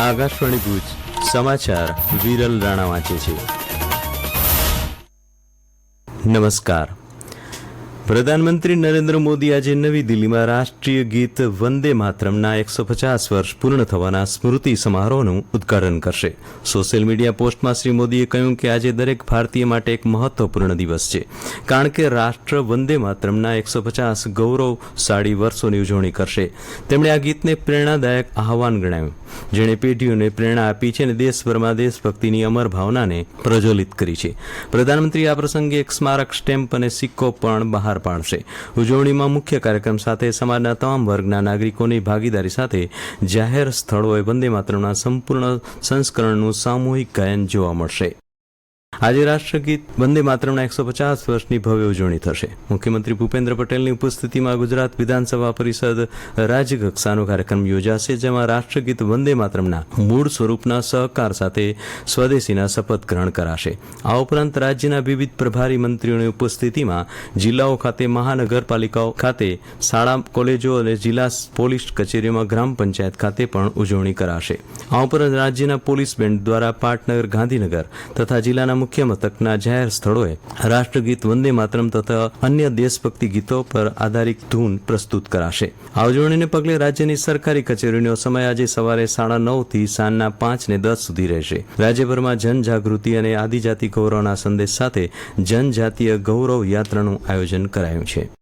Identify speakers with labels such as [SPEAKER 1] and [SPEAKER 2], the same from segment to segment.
[SPEAKER 1] આકાશવાણી ભુજ સમાચાર વિરલ રાણા વાંચે છે. નમસ્કાર. પ્રધાનમંત્રી નરેન્દ્ર મોદી આજે નવી દિલ્હીમાં રાષ્ટ્રીય ગીત વંદે માતરમના એકસો પચાસ વર્ષ પૂર્ણ થવાના સ્મૃતિ સમારોહનું ઉદઘાટન કરશે. સોશિયલ મીડિયા પોસ્ટમાં શ્રી મોદીએ કહ્યું કે આજે દરેક ભારતીય માટે એક મહત્વપૂર્ણ દિવસ છે. કારણ કે રાષ્ટ્ર વંદે માતરમના એકસો પચાસ ગૌરવશાળી વર્ષોની ઉજવણી કરશે. તેમણે આ ગીતને પ્રેરણાદાયક આહવાન ગણાવ્યું. જેણે પેઢીઓને પ્રેરણા આપી છે અને દેશભરમાં દેશભક્તિની અમર ભાવનાને પ્રજ્વલિત કરી છે. પ્રધાનમંત્રી આ પ્રસંગે એક સ્મારક સ્ટેમ્પ અને સિક્કો પણ બહાર પાડશે. ઉજવણીમાં મુખ્ય કાર્યક્રમ સાથે સમાજના તમામ વર્ગના નાગરિકોની ભાગીદારી સાથે જાહેર સ્થળોએ વંદે માતરમના સંપૂર્ણ સંસ્કરણનું સામૂહિક ગાયન જોવા મળશે. આજે રાષ્ટ્રગીત વંદે માતરમના એકસો પચાસ વર્ષની ભવ્ય ઉજવણી થશે. મુખ્યમંત્રી ભૂપેન્દ્ર પટેલની ઉપસ્થિતિમાં ગુજરાત વિધાનસભા પરિષદ રાજ્યકક્ષાનો કાર્યક્રમ યોજાશે, જેમાં રાષ્ટ્રગીત વંદે માતરમના મૂળ સ્વરૂપના સહકાર સાથે સ્વદેશીના શપથ ગ્રહણ કરાશે. આ ઉપરાંત રાજ્યના વિવિધ પ્રભારી મંત્રીઓની ઉપસ્થિતિમાં જિલ્લાઓ ખાતે મહાનગરપાલિકાઓ ખાતે શાળા, કોલેજો અને જિલ્લા પોલીસ કચેરીઓમાં ગ્રામ પંચાયત ખાતે પણ ઉજવણી કરાશે. આ ઉપરાંત રાજ્યના પોલીસ બેન્ડ દ્વારા પાટનગર, ગાંધીનગર તથા જિલ્લાના મુખ્ય મથકના જાહેર સ્થળોએ રાષ્ટ્રગીત વંદે માતરમ તથા અન્ય દેશભક્તિ ગીતો પર આધારિત ધૂન પ્રસ્તુત કરાશે. આ ઉજવણીને પગલે રાજ્યની સરકારી કચેરીનો સમય આજે સવારે સાડા નવથી સાંજના પાંચ ને દસ સુધી રહેશે. રાજ્યભરમાં જનજાગૃતિ અને આદિજાતિ ગૌરવના સંદેશ સાથે જનજાતીય ગૌરવ યાત્રાનું આયોજન કરાયું છે.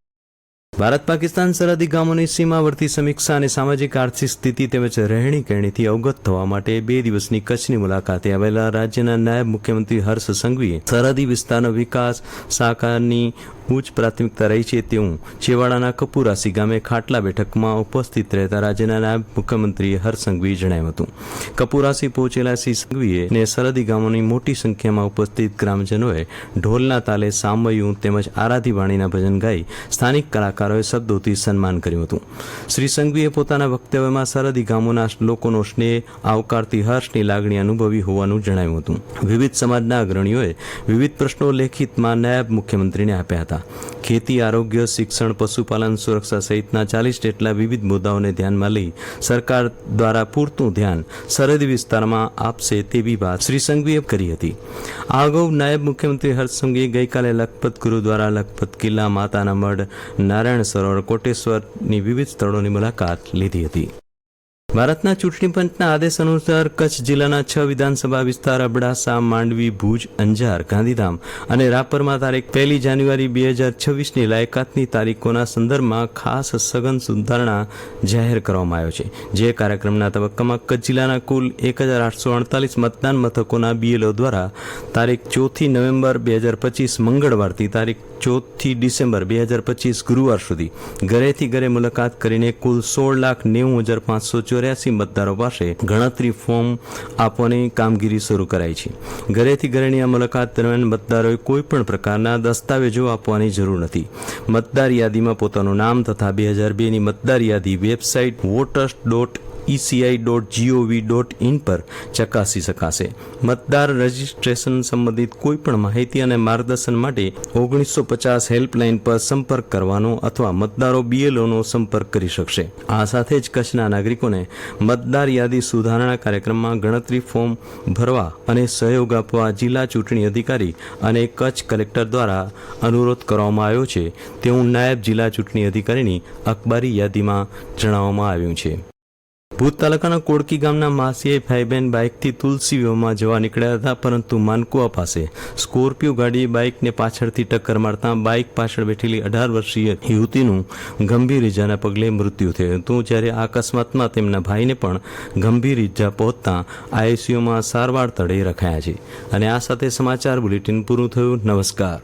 [SPEAKER 1] ભારત પાકિસ્તાન સરહદી ગામોની સીમાવર્તી સમીક્ષા અને સામાજિક આર્થિક સ્થિતિ તેમજ રહેણી કહેણીથી અવગત થવા માટે બે દિવસની કચ્છની મુલાકાતે આવેલા રાજ્યના નાયબ મુખ્યમંત્રી હર્ષ સંઘવીએ સરહદી વિસ્તારનો વિકાસ સાકારની ઉચ્ચ પ્રાથમિકતા રહી છે તેવું છેવાડાના કપુરાસી ગામે ખાટલા બેઠકમાં ઉપસ્થિત રહેતા રાજ્યના નાયબ મુખ્યમંત્રીએ હરસંઘવીએ સંઘવીએ જણાવ્યું હતું. કપુરાસી પહોંચેલા શ્રી સંઘવીએ ને સરહદી ગામોની મોટી સંખ્યામાં ઉપસ્થિત ગ્રામજનોએ ઢોલના તાલે સામયું તેમજ આરાધી વાણીના ભજન ગાઈ સ્થાનિક કલાકારોએ શબ્દોથી સન્માન કર્યું હતું. શ્રી સંઘવીએ પોતાના વક્તવ્યમાં સરહદી ગામોના લોકોનો સ્નેહ આવકારતી હર્ષની લાગણી અનુભવી હોવાનું જણાવ્યું હતું. વિવિધ સમાજના અગ્રણીઓએ વિવિધ પ્રશ્નો લેખિતમાં નાયબ મુખ્યમંત્રીને આપ્યા હતા. ખેતી, આરોગ્ય, શિક્ષણ, પશુપાલન, સુરક્ષા સહિતના ચાલીસ જેટલા વિવિધ મુદ્દાઓને ધ્યાનમાં લઈ સરકાર દ્વારા પૂરતું ધ્યાન સરહદી વિસ્તારમાં આપશે તેવી વાત શ્રી સંઘવીએ કરી હતી. આ અગાઉ નાયબ મુખ્યમંત્રી હર્ષ સંઘવીએ ગઈકાલે લખપત ગુરુદ્વારા લખપત કિલ્લા માતાના મઢ નારાયણ સરોવર કોટેશ્વરની વિવિધ સ્થળોની મુલાકાત લીધી હતી. ભારતના ચૂંટણી પંચના આદેશ અનુસાર કચ્છ જિલ્લાના છ વિધાનસભા વિસ્તાર, અબડાસા, માંડવી, ભુજ, અંજાર, ગાંધીધામ અને રાપરમાં તારીખ પહેલી જાન્યુઆરી બે હજાર છવ્વીસની લાયકાતની તારીખોના સંદર્ભમાં ખાસ સઘન સુધારણા જાહેર કરવામાં આવ્યો છે. જે કાર્યક્રમના તબક્કામાં કચ્છ જિલ્લાના કુલ એક હજાર આઠસો અડતાલીસ મતદાન મથકોના બીએલઓ દ્વારા તારીખ ચોથી નવેમ્બર બે હજાર પચીસ મંગળવારથી તારીખ ચોથી ડિસેમ્બર બે હજાર પચીસ ગુરુવાર સુધી ઘરેથી ઘરે મુલાકાત કરીને કુલ સોળ લાખ નેવું હજાર પાંચસો ચોર્યાસી મતદારો પાસે ગણતરી ફોર્મ આપવાની કામગીરી શરૂ કરાઈ છે. ઘરેથી ઘરેની આ મુલાકાત દરમિયાન મતદારોએ કોઈપણ પ્રકારના દસ્તાવેજો આપવાની જરૂર નથી. મતદાર યાદીમાં પોતાનું નામ તથા બે હજાર બેની મતદાર યાદી website voters dot ECI dot GOV dot in પર ચકાસી શકાશે. મતદાર રજીસ્ટ્રેશન સંબંધિત કોઈપણ માહિતી અને માર્ગદર્શન માટે ઓગણીસો પચાસ હેલ્પલાઇન પર સંપર્ક કરવાનો અથવા મતદારો બીએલઓનો સંપર્ક કરી શકશે. આ સાથે જ કચ્છના નાગરિકોને મતદાર યાદી સુધારણા કાર્યક્રમમાં ગણતરી ફોર્મ ભરવા અને સહયોગ આપવા જિલ્લા ચૂંટણી અધિકારી અને કચ્છ કલેક્ટર દ્વારા અનુરોધ કરવામાં આવ્યો છે. તેવું નાયબ જિલ્લા ચૂંટણી અધિકારીની અખબારી યાદીમાં જણાવવામાં આવ્યું છે. ભૂત તાલુકાના કોડકી ગામના માસીએ ભાઈબેન બાઇકથી તુલસી વિવાહમાં જવા નીકળ્યા હતા, પરંતુ માનકુવા પાસે સ્કોર્પિયો ગાડીએ બાઇકને પાછળથી ટક્કર મારતા બાઇક પાછળ બેઠેલી અઢાર વર્ષીય યુવતીનું ગંભીર ઇજાના પગલે મૃત્યુ થયું હતું. જ્યારે આ અકસ્માતમાં તેમના ભાઈને પણ ગંભીર ઇજા પહોંચતા આઈસીયુમાં સારવાર તળે રખાયા છે. અને આ સાથે સમાચાર બુલેટિન પૂરું થયું. નમસ્કાર.